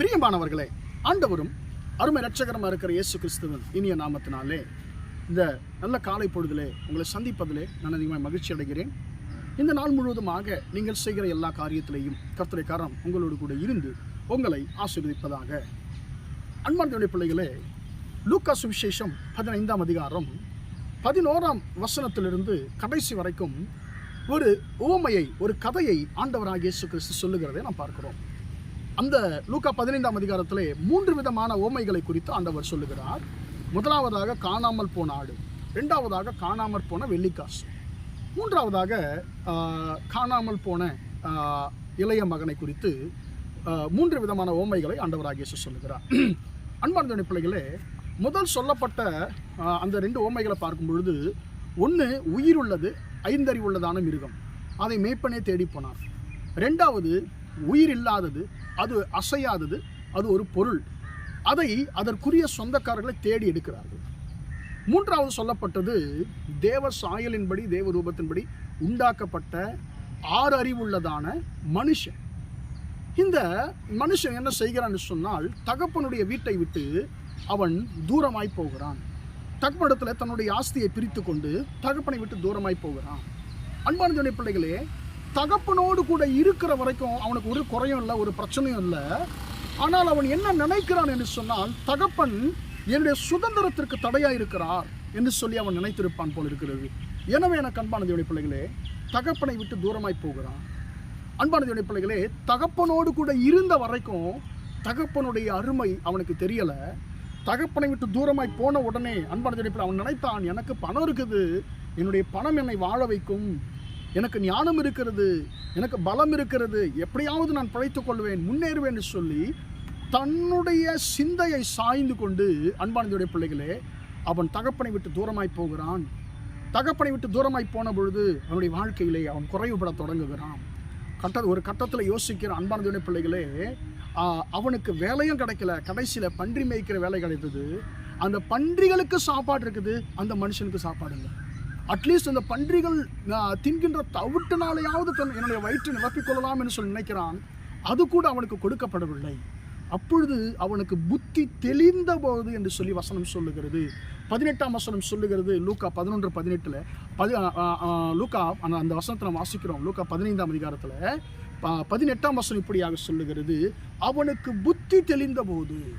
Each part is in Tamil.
பிரியமானவர்களே ஆண்டவரும் அருமை ரட்சகரமாக இருக்கிற இயேசு கிறிஸ்துவன் இனிய நாமத்தினாலே இந்த நல்ல காலை பொழுதிலே உங்களை சந்திப்பதிலே நான் அதிகமாக மகிழ்ச்சி அடைகிறேன். இந்த நாள் முழுவதுமாக நீங்கள் செய்கிற எல்லா காரியத்திலையும் கர்த்தரை காரம் உங்களோடு கூட இருந்து உங்களை ஆசீர்வதிப்பதாக. அன்பார்ந்தவடைய பிள்ளைகளே லூக்கா சுவிசேஷம் பதினைந்தாம் அதிகாரம் பதினோராம் வசனத்திலிருந்து கடைசி வரைக்கும் ஒரு உவமையை ஒரு கதையை ஆண்டவராக இயேசு கிறிஸ்து சொல்லுகிறதை நாம் பார்க்கிறோம். அந்த லூக்கா பதினைந்தாம் அதிகாரத்திலே மூன்று விதமான ஓமைகளை குறித்து ஆண்டவர் சொல்லுகிறார். முதலாவதாக காணாமல் போன ஆடு ரெண்டாவதாக காணாமல் போன வெள்ளிக்காசு மூன்றாவதாக காணாமல் போன இளைய மகனை குறித்து மூன்று விதமான ஓமைகளை ஆண்டவராக இயேசு சொல்லுகிறார். அன்பார்ந்த பிள்ளைகளே முதல் சொல்லப்பட்ட அந்த ரெண்டு ஓமைகளை பார்க்கும் பொழுது ஒன்று உயிருள்ளது ஐந்தறிவுள்ளதான மிருகம். அதை மேய்ப்பனே தேடி போனார். ரெண்டாவது உயிர் இல்லாதது அது அசையாதது அது ஒரு பொருள். அதை அதற்குரிய சொந்தக்காரர்களை தேடி எடுக்கிறார்கள். மூன்றாவது சொல்லப்பட்டது தேவ சாயலின்படி தேவ ரூபத்தின்படி உண்டாக்கப்பட்ட ஆறு அறிவுள்ளதான மனுஷன். இந்த மனுஷன் என்ன செய்கிறான்னு சொன்னால் தகப்பனுடைய வீட்டை விட்டு அவன் தூரமாய் போகிறான். தகப்படத்தில் தன்னுடைய ஆஸ்தியை பிரித்து கொண்டு தகப்பனை விட்டு தூரமாய் போகிறான். அன்பான பிள்ளைகளே தகப்பனோடு கூட இருக்கிற வரைக்கும் அவனுக்கு ஒரு குறையும் இல்லை ஒரு பிரச்சனையும் இல்லை. ஆனால் அவன் என்ன நினைக்கிறான் என்று சொன்னால் தகப்பன் என்னுடைய சுதந்திரத்திற்கு தடையாக இருக்கிறார் என்று சொல்லி அவன் நினைத்திருப்பான் போல் இருக்கிறது. எனவே எனக்கு அன்பான தேவனுடைய பிள்ளைகளே தகப்பனை விட்டு தூரமாய் போகிறான். அன்பான தேவனுடைய பிள்ளைகளே தகப்பனோடு கூட இருந்த வரைக்கும் தகப்பனுடைய அருமை அவனுக்கு தெரியலை. தகப்பனை விட்டு தூரமாய் போன உடனே அன்பான தேவனுடைய அவன் நினைத்தான் எனக்கு பணம் இருக்குது. என்னுடைய பணம் என்னை வாழ வைக்கும். எனக்கு ஞானம் இருக்கிறது எனக்கு பலம் இருக்கிறது எப்படியாவது நான் பிழைத்துக் கொள்வேன் முன்னேறுவேன் சொல்லி தன்னுடைய சிந்தையை சாய்ந்து கொண்டு அன்பானதுடைய பிள்ளைகளே அவன் தகப்பனை விட்டு தூரமாய் போகிறான். தகப்பனை விட்டு தூரமாய் போன பொழுது அவனுடைய வாழ்க்கையிலே அவன் குறைவுபட தொடங்குகிறான். கட்ட ஒரு கட்டத்தில் யோசிக்கிற அன்பானதுடைய பிள்ளைகளே அவனுக்கு வேலையும் கிடைக்கல. கடைசியில் பன்றி மேய்க்கிற வேலை கிடைத்தது. அந்த பன்றிகளுக்கு சாப்பாடு இருக்குது அந்த மனுஷனுக்கு சாப்பாடு இல்லை. அட்லீஸ்ட் அந்த பன்றிகள் தின்கின்ற தவிட்டினாலேயாவது தன் என்னுடைய வயிற்றை நிரப்பிக்கொள்ளலாம் என்று சொல்லி நினைக்கிறான். அது கூட அவனுக்கு கொடுக்கப்படவில்லை. அப்பொழுது அவனுக்கு புத்தி தெளிந்த போது என்று சொல்லி வசனம் சொல்லுகிறது. பதினெட்டாம் வசனம் சொல்லுகிறது லூக்கா பதினொன்று பதினெட்டில். பதி லூக்கா அந்த அந்த வசனத்தை நம்ம வாசிக்கிறோம். லூக்கா பதினைந்தாம் அதிகாரத்தில் ப- பதினெட்டாம் வசனம் இப்படியாக சொல்லுகிறது. அவனுக்கு புத்தி தெளிந்த போது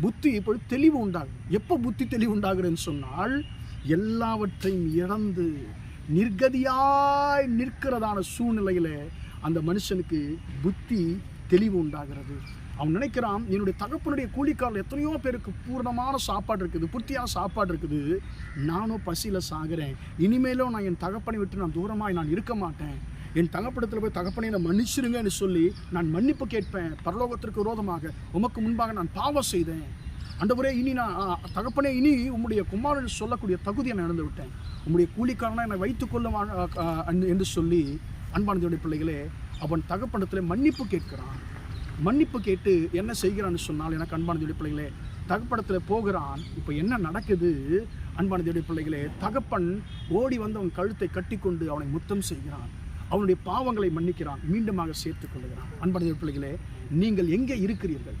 புத்தி இப்பொழுது தெளிவு உண்டாகும் எப்போ புத்தி தெளிவு உண்டாகிறதுன்னு சொன்னால் எல்லாவற்றையும் இழந்து நிர்கதியாய் நிற்கிறதான சூழ்நிலையில் அந்த மனுஷனுக்கு புத்தி தெளிவு உண்டாகிறது. அவன் நினைக்கிறான் என்னுடைய தகப்பனுடைய கூலிக்காரில் எத்தனையோ பேருக்கு பூர்ணமான சாப்பாடு இருக்குது புத்தியான சாப்பாடு இருக்குது. நானும் பசியில் சாகிறேன். இனிமேலும் நான் என் தகப்பனை விட்டு நான் தூரமாக நான் இருக்க மாட்டேன். என் தகப்படத்தில் போய் தகப்பனை நான் மன்னிச்சிருங்கன்னு சொல்லி நான் மன்னிப்பு கேட்பேன். பரலோகத்திற்கு விரோதமாக உமக்கு முன்பாக நான் பாவம் செய்தேன். அண்டவரே இனி நான் தகப்பனே இனி உம்முடைய குமாரன் சொல்லக்கூடிய தகுதியை நான் இழந்து விட்டேன். உம்முடைய கூலிக்காரனை என்னை வைத்துக்கொள்ளும் ஆ, என்று சொல்லி அன்பானதுடைய பிள்ளைகளே அவன் தகப்பனத்தில் மன்னிப்பு கேட்கிறான். மன்னிப்பு கேட்டு என்ன செய்கிறான்னு சொன்னால் எனக்கு அன்பானதுடைய பிள்ளைகளே தகப்படத்தில் போகிறான். இப்போ என்ன நடக்குது? அன்பானதுடைய பிள்ளைகளே தகப்பன் ஓடி வந்து அவன் கழுத்தை கட்டிக்கொண்டு அவனை முத்தம் செய்கிறான். அவனுடைய பாவங்களை மன்னிக்கிறான். மீண்டுமாக சேர்த்துக் கொள்கிறான் அன்பானதுடைய பிள்ளைகளே நீங்கள் எங்கே இருக்கிறீர்கள்?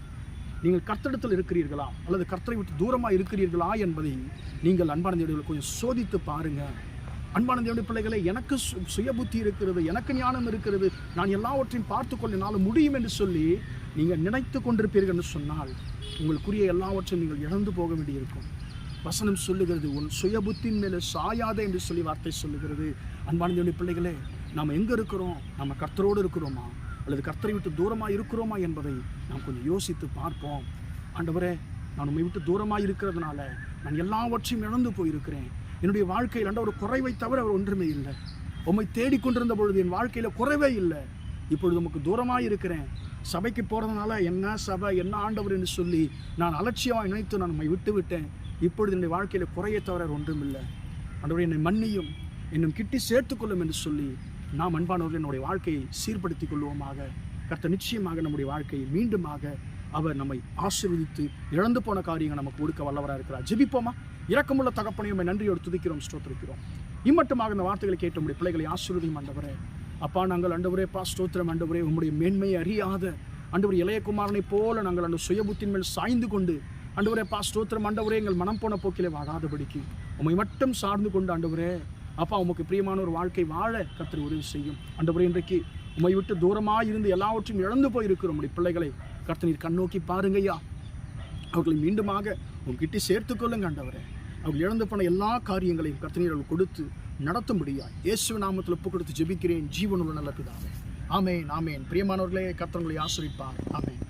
நீங்கள் கர்த்தடத்தில் இருக்கிறீர்களா? அல்லது கர்த்தரை விட்டு தூரமாக இருக்கிறீர்களா என்பதை நீங்கள் அன்பான கொஞ்சம் சோதித்து பாருங்கள் அன்பான தேவனுடைய பிள்ளைகளை எனக்கு சு- சுய புத்தி இருக்கிறது எனக்கு ஞானம் இருக்கிறது. நான் எல்லாவற்றையும் பார்த்து கொள்ளினாலும் முடியும் என்று சொல்லி நீங்கள் நினைத்து கொண்டிருப்பீர்கள் என்று சொன்னால் உங்களுக்குரிய எல்லாவற்றையும் நீங்கள் இழந்து போக வேண்டியிருக்கும். வசனம் சொல்லுகிறது உன் சுய புத்தின் மேலே சாயாதே என்று சொல்லி வார்த்தை சொல்லுகிறது. அன்பான பிள்ளைகளே நாம் எங்கே இருக்கிறோம்? நம்ம கர்த்தரோடு இருக்கிறோமா? அல்லது கர்த்தரை விட்டு தூரமாக இருக்கிறோமா என்பதை நாம் கொஞ்சம் யோசித்து பார்ப்போம். ஆண்டவரே நான் உண்மை விட்டு தூரமாக இருக்கிறதுனால நான் எல்லாவற்றையும் இழந்து போயிருக்கிறேன். என்னுடைய வாழ்க்கையில் ஆண்ட ஒரு குறைவை தவிர அவர் ஒன்றுமே இல்லை. உண்மை தேடிக்கொண்டிருந்த பொழுது என் வாழ்க்கையில் குறைவே இல்லை. இப்பொழுது உமக்கு தூரமாக இருக்கிறேன். சபைக்கு போகிறதுனால என்ன சபை என்ன ஆண்டவர் என்று சொல்லி நான் அலட்சியமாக நினைத்து நான் உண்மை விட்டு விட்டேன். இப்பொழுது என்னுடைய வாழ்க்கையில் குறையை தவிர ஒன்றுமில்லை ஒன்றும் இல்லை. என்னை மன்னியும். இன்னும் கிட்டி சேர்த்துக்கொள்ளும் என்று சொல்லி நாம் அன்பானவர்கள் என்னுடைய வாழ்க்கையை சீர்படுத்திக் கொள்வோமாக. கர்த்த நிச்சயமாக நம்முடைய வாழ்க்கையை மீண்டுமாக அவர் நம்மை ஆசீர்வதித்து இழந்து போன காரியங்கள் நமக்கு கொடுக்க வல்லவராக இருக்கிறார். ஜெபிப்போமா? இரக்கமுள்ள தகப்பனையும் நன்றியோடு துதிக்கிறோம் ஸ்தோத்திருக்கிறோம். இம்மட்டுமாக இந்த வார்த்தைகளை கேட்ட உடைய பிள்ளைகளை ஆசீர்வதியும் ஆண்டவரே. அப்பா நாங்கள் அண்டவரே பா ஸ்தோத்திரம் அண்டவரே உம்முடைய மேன்மையை அறியாத அண்டவர் இளையகுமாரனைப் போல நாங்கள் அந்த சுயபுத்தின் மேல் சாய்ந்து கொண்டு அண்டவரே பா ஸ்தோத்திரம் ஆண்டவரே எங்கள் மனம் போன போக்கிலே வாழாதபடிக்கு உம்மை மட்டும் சார்ந்து கொண்டு ஆண்டவரே அப்பா உமக்கு பிரியமான ஒரு வாழ்க்கை வாழ கர்த்தர் உதவி செய்யும். ஆண்டவரே இன்றைக்கு உம்மை விட்டு தூரமாக இருந்து எல்லாவற்றையும் இழந்து போயிருக்கிறோம். நம்முடைய பிள்ளைகளை கர்த்தனீர் நீர் கண்ணோக்கி பாருங்கய்யா. அவர்களை மீண்டுமாக உங்ககிட்ட சேர்த்துக்கொள்ளுங்க ஆண்டவரே அவர்கள் இழந்து போன எல்லா காரியங்களையும் கர்த்தனீர்கள் கொடுத்து நடத்தும்படியா இயேசு நாமத்தில் ஒப்பு கொடுத்து ஜெபிக்கிறேன். ஜீவனுள்ள நல்ல பிதாவே. ஆமேன் ஆமேன். பிரியமானவர்களே கர்த்தவங்களை ஆசிரிப்பார். ஆமேன்.